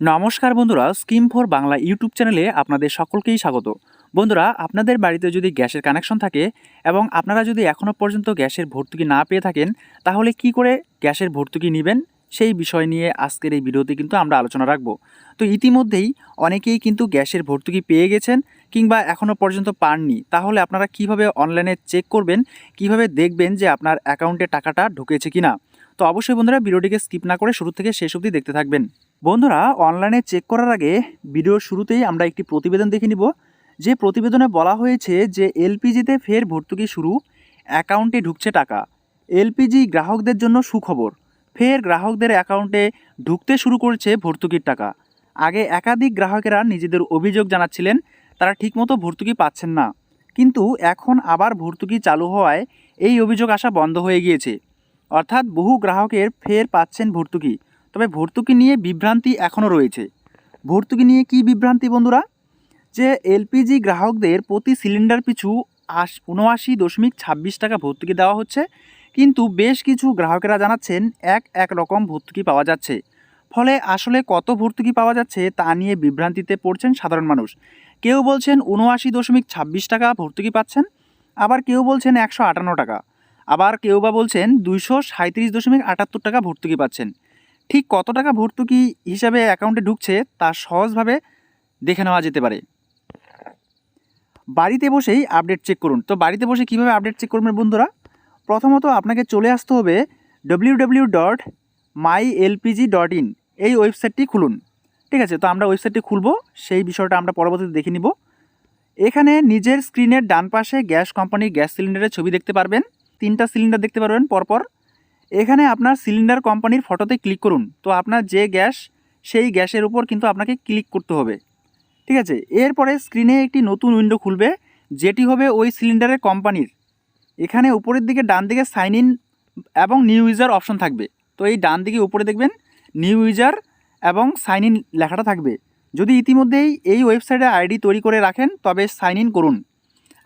নমস্কার বন্ধুরা scheme for Bangla YouTube চ্যানেলে আপনাদের সকলকেই স্বাগত। বন্ধুরা, আপনাদের বাড়িতে যদি গ্যাসের কানেকশন থাকে এবং আপনারা যদি এখনও পর্যন্ত গ্যাসের ভর্তুকি না পেয়ে থাকেন, তাহলে কি করে গ্যাসের ভর্তুকি নেবেন? সেই বিষয় নিয়ে আজকের এই ভিডিওতে কিন্তু আমরা আলোচনা রাখব। তো ইতিমধ্যেই অনেকেই কিন্তু গ্যাসের ভর্তুকি পেয়ে গেছেন কিংবা এখনও পর্যন্ত পাননি। তাহলে আপনারা কীভাবে অনলাইনে চেক করবেন? কীভাবে দেখবেন যে আপনার অ্যাকাউন্টে টাকাটা ঢুকেছে কিনা? তো অবশ্যই বন্ধুরা, ভিডিওটিকে স্কিপ না করে শুরু থেকে শেষ অবধি দেখতে থাকবেন। বন্ধুরা অনলাইনে চেক করার আগে ভিডিওর শুরুতেই আমরা একটি প্রতিবেদন দেখে নিব। যে প্রতিবেদনে বলা হয়েছে যে এলপিজিতে ফের ভর্তুকি শুরু অ্যাকাউন্টে ঢুকছে টাকা। এলপিজি গ্রাহকদের জন্য সুখবর, ফের গ্রাহকদের অ্যাকাউন্টে ঢুকতে শুরু করেছে ভর্তুকির টাকা। আগে একাধিক গ্রাহকেরা নিজেদের অভিযোগ জানাচ্ছিলেন, তারা ঠিকমতো ভর্তুকি পাচ্ছেন না। কিন্তু এখন আবার ভর্তুকি চালু হওয়ায় এই অভিযোগ আসা বন্ধ হয়ে গিয়েছে। অর্থাৎ বহু গ্রাহকের ফের পাচ্ছেন ভর্তুকি। তবে ভর্তুকি নিয়ে বিভ্রান্তি এখনও রয়েছে। ভর্তুকি নিয়ে কি বিভ্রান্তি বন্ধুরা? যে এলপিজি গ্রাহকদের প্রতি সিলিন্ডার পিছু আশ উনআশি দশমিক ছাব্বিশ টাকা ভর্তুকি দেওয়া হচ্ছে। কিন্তু বেশ কিছু গ্রাহকেরা জানাচ্ছেন, এক এক রকম ভর্তুকি পাওয়া যাচ্ছে। ফলে আসলে কত ভর্তুকি পাওয়া যাচ্ছে তা নিয়ে বিভ্রান্তিতে পড়ছেন সাধারণ মানুষ। কেউ বলছেন উনআশি দশমিক ছাব্বিশ টাকা ভর্তুকি পাচ্ছেন, আবার কেউ বলছেন একশো আটান্ন টাকা। আবার কেউ বা বলছেন দুইশো সাঁত্রিশ দশমিক আটাত্তর টাকা ভর্তুকি পাচ্ছেন। ঠিক কত টাকা ভর্তুকি হিসাবে অ্যাকাউন্টে ঢুকছে তা সহজভাবে দেখে নেওয়া যেতে পারে। বাড়িতে বসেই আপডেট চেক করুন। তো বাড়িতে বসে কীভাবে আপডেট চেক করবেন বন্ধুরা? প্রথমত আপনাকে চলে আসতে হবে W W dot my LPG dot in এই ওয়েবসাইটটি খুলুন। ঠিক আছে, তো আমরা ওয়েবসাইটটি খুলব, সেই বিষয়টা আমরা পরবর্তীতে দেখে নিব। এখানে নিজের স্ক্রিনের ডান পাশে গ্যাস কোম্পানির গ্যাস সিলিন্ডারের ছবি দেখতে পারবেন। তিনটা সিলিন্ডার দেখতে পারবেন পরপর। এখানে আপনার সিলিন্ডার কোম্পানির ফটোতে ক্লিক করুন। তো আপনার যে গ্যাস, সেই গ্যাসের উপর কিন্তু আপনাকে ক্লিক করতে হবে। ঠিক আছে? এরপরে স্ক্রিনে একটি নতুন উইন্ডো খুলবে, যেটি হবে ওই সিলিন্ডারের কোম্পানির এখানে উপরের দিকে ডান দিকে সাইন ইন এবং নিউ ইউজার অপশন থাকবে। তো এই ডান দিকে উপরে দেখবেন নিউ ইউজার এবং সাইন ইন লেখাটা থাকবে। যদি ইতিমধ্যেই এই ওয়েবসাইটে আইডি তৈরি করে রাখেন, তবে সাইন ইন করুন।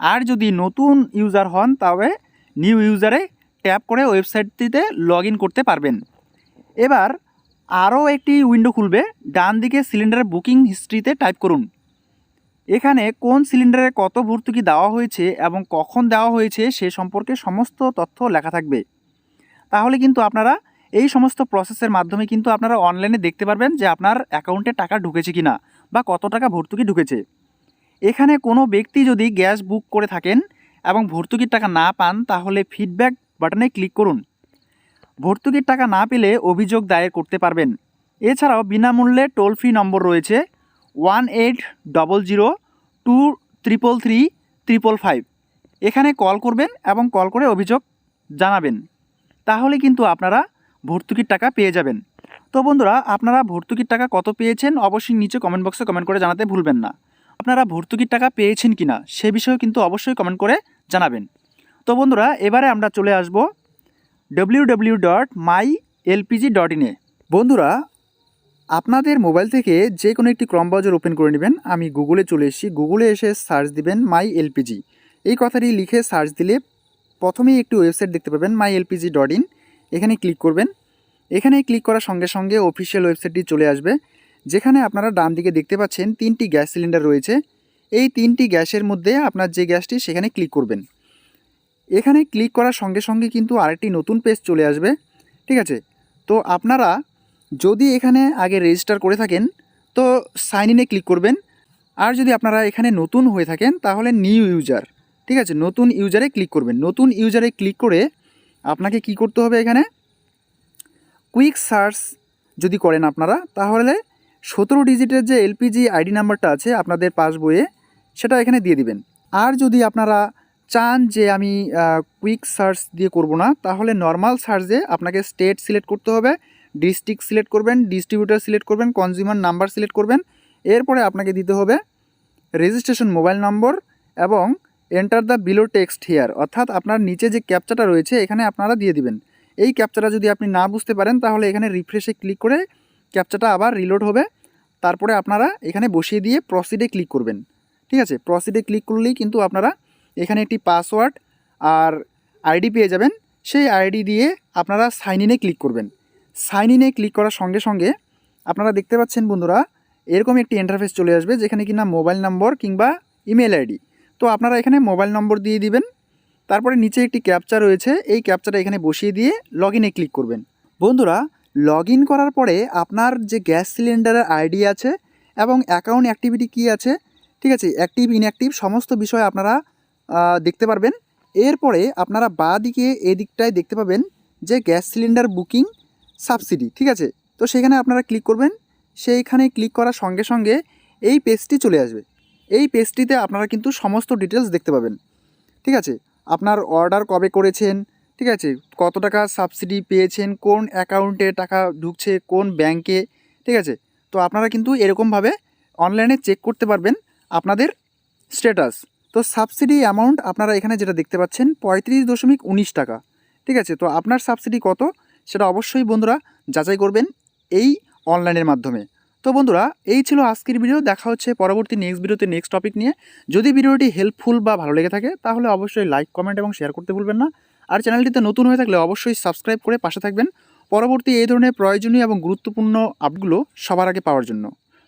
আর যদি নতুন ইউজার হন, তবে নিউ ইউজারে ট্যাপ করে ওয়েবসাইটটিতে লগ করতে পারবেন। এবার আরও একটি উইন্ডো খুলবে ডান দিকে সিলিন্ডারের বুকিং হিস্ট্রিতে টাইপ করুন। এখানে কোন সিলিন্ডারে কত ভর্তুকি দেওয়া হয়েছে এবং কখন দেওয়া হয়েছে সে সম্পর্কে সমস্ত তথ্য লেখা থাকবে। তাহলে কিন্তু আপনারা এই সমস্ত প্রসেসের মাধ্যমে কিন্তু আপনারা অনলাইনে দেখতে পারবেন যে আপনার অ্যাকাউন্টে টাকা ঢুকেছে কি না বা কত টাকা ভর্তুকি ঢুকেছে। এখানে কোনো ব্যক্তি যদি গ্যাস বুক করে থাকেন এবং ভর্তুকির টাকা না পান, তাহলে ফিডব্যাক বাটনে ক্লিক করুন। ভর্তুকির টাকা না পেলে অভিযোগ দায়ের করতে পারবেন। এছাড়াও বিনামূল্যে টোল ফ্রি নম্বর রয়েছে one eight double zero two triple three triple five. এখানে কল করবেন এবং কল করে অভিযোগ জানাবেন। তাহলে কিন্তু আপনারা ভর্তুকির টাকা পেয়ে যাবেন। তো বন্ধুরা, আপনারা ভর্তুকির টাকা কত পেয়েছেন অবশ্যই নিচে কমেন্ট বক্সে কমেন্ট করে জানাতে ভুলবেন না। আপনারা ভর্তুকির টাকা পেয়েছেন কি না সে বিষয়ে কিন্তু অবশ্যই কমেন্ট করে জানাবেন। তো বন্ধুরা, এবারে আমরা চলে আসব W W dot my LPG dot ইনে বন্ধুরা, আপনাদের মোবাইল থেকে যে কোনো একটি ক্রম ব্রাউজার ওপেন করে নেবেন। আমি গুগলে চলে এসেছি। গুগলে এসে সার্চ দিবেন মাই এলপিজি এই কথাটি লিখে সার্চ দিলে প্রথমেই একটি ওয়েবসাইট দেখতে পাবেন, মাই এলপিজি ডট ইন। এখানে ক্লিক করবেন। এখানে ক্লিক করার সঙ্গে সঙ্গে অফিসিয়াল ওয়েবসাইটটি চলে আসবে, যেখানে আপনারা ডান দিকে দেখতে পাচ্ছেন তিনটি গ্যাস সিলিন্ডার রয়েছে। এই তিনটি গ্যাসের মধ্যে আপনার যে গ্যাসটি, সেখানে ক্লিক করবেন। এখানে ক্লিক করার সঙ্গে সঙ্গে কিন্তু আরেকটি নতুন পেজ চলে আসবে, ঠিক আছে? তো আপনারা যদি এখানে আগে রেজিস্টার করে থাকেন, তো সাইন ইনে ক্লিক করবেন। আর যদি আপনারা এখানে নতুন হয়ে থাকেন, তাহলে নিউ ইউজার ঠিক আছে? নতুন ইউজারে ক্লিক করবেন। নতুন ইউজারে ক্লিক করে আপনাকে কি করতে হবে এখানে? কুইক সার্চ যদি করেন আপনারা, তাহলে সতেরো ডিজিটের যে এলপিজি আইডি নাম্বারটা আছে আপনাদের পাস বইয়ে, সেটা এখানে দিয়ে দিবেন। আর যদি আপনারা চান যে আমি কুইক সার্চ দিয়ে করব না, তাহলে নর্মাল সার্চে আপনাকে স্টেট সিলেক্ট করতে হবে ডিস্ট্রিক্ট সিলেক্ট করবেন ডিস্ট্রিবিউটার সিলেক্ট করবেন কনজিউমার নাম্বার সিলেক্ট করবেন, এরপরে আপনাকে দিতে হবে রেজিস্ট্রেশন মোবাইল নম্বর এবং enter the below text here অর্থাৎ আপনার নিচে যে ক্যাপচাটা রয়েছে, এখানে আপনারা দিয়ে দিবেন। এই ক্যাপচাটা যদি আপনি না বুঝতে পারেন, তাহলে এখানে রিফ্রেশে ক্লিক করে ক্যাপচাটা আবার রিলোড হবে, তারপরে আপনারা এখানে বসিয়ে দিয়ে প্রসিডে ক্লিক করবেন। ঠিক আছে? প্রসিডে ক্লিক করলেই কিন্তু আপনারা এখানে একটি পাসওয়ার্ড আর আইডি পেয়ে যাবেন। সেই আইডি দিয়ে আপনারা সাইন ইনে ক্লিক করবেন। সাইন ইনে ক্লিক করার সঙ্গে সঙ্গে আপনারা দেখতে পাচ্ছেন বন্ধুরা, এরকম একটি ইন্টারফেস চলে আসবে যেখানে কিনা মোবাইল নম্বর কিংবা ইমেল আইডি তো আপনারা এখানে মোবাইল নম্বর দিয়ে দিবেন। তারপরে নিচে একটি ক্যাপচা রয়েছে। এই ক্যাপচাটা এখানে বসিয়ে দিয়ে লগ ইনে ক্লিক করবেন। বন্ধুরা লগ ইন করার পরে আপনার যে গ্যাস সিলিন্ডারের আইডি আছে এবং অ্যাকাউন্ট অ্যাক্টিভিটি কী আছে, ঠিক আছে অ্যাক্টিভ ইনঅ্যাক্টিভ সমস্ত বিষয় আপনারা দেখতে পারবেন। এরপরে আপনারা বাঁ দিকে এদিকটায় দেখতে পাবেন যে গ্যাস সিলিন্ডার বুকিং সাবসিডি, ঠিক আছে? তো সেখানে আপনারা ক্লিক করবেন। সেইখানে ক্লিক করার সঙ্গে সঙ্গে এই পেজটি চলে আসবে। এই পেজটিতে আপনারা কিন্তু সমস্ত ডিটেলস দেখতে পাবেন, ঠিক আছে? আপনার অর্ডার কবে করেছেন, ঠিক আছে? কত টাকা সাবসিডি পেয়েছেন, কোন অ্যাকাউন্টে টাকা ঢুকছে, কোন ব্যাংকে, ঠিক আছে? তো আপনারা কিন্তু এরকমভাবে অনলাইনে চেক করতে পারবেন আপনাদের স্ট্যাটাস। তো সাবসিডি অ্যামাউন্ট আপনারা এখানে যেটা দেখতে পাচ্ছেন পঁয়ত্রিশ দশমিক উনিশ টাকা। ঠিক আছে? তো আপনার সাবসিডি কত? সেটা অবশ্যই বন্ধুরা যাচাই করবেন এই অনলাইনের মাধ্যমে। তো বন্ধুরা, এই ছিল আজকের ভিডিও দেখা হচ্ছে পরবর্তী নেক্সট ভিডিওতে নেক্সট টপিক নিয়ে। যদি ভিডিওটি হেল্পফুল বা ভালো লেগে থাকে, তাহলে অবশ্যই লাইক কমেন্ট এবং শেয়ার করতে ভুলবেন না। আর চ্যানেলটিতে নতুন হয়ে থাকলে অবশ্যই সাবস্ক্রাইব করে পাশে থাকবেন। পরবর্তী এই ধরনের প্রয়োজনীয় এবং গুরুত্বপূর্ণ আপগুলো সবার আগে পাওয়ার জন্য।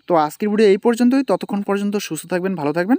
তো আজকের ভিডিও এই পর্যন্তই। ততক্ষণ পর্যন্ত সুস্থ থাকবেন, ভালো থাকবেন।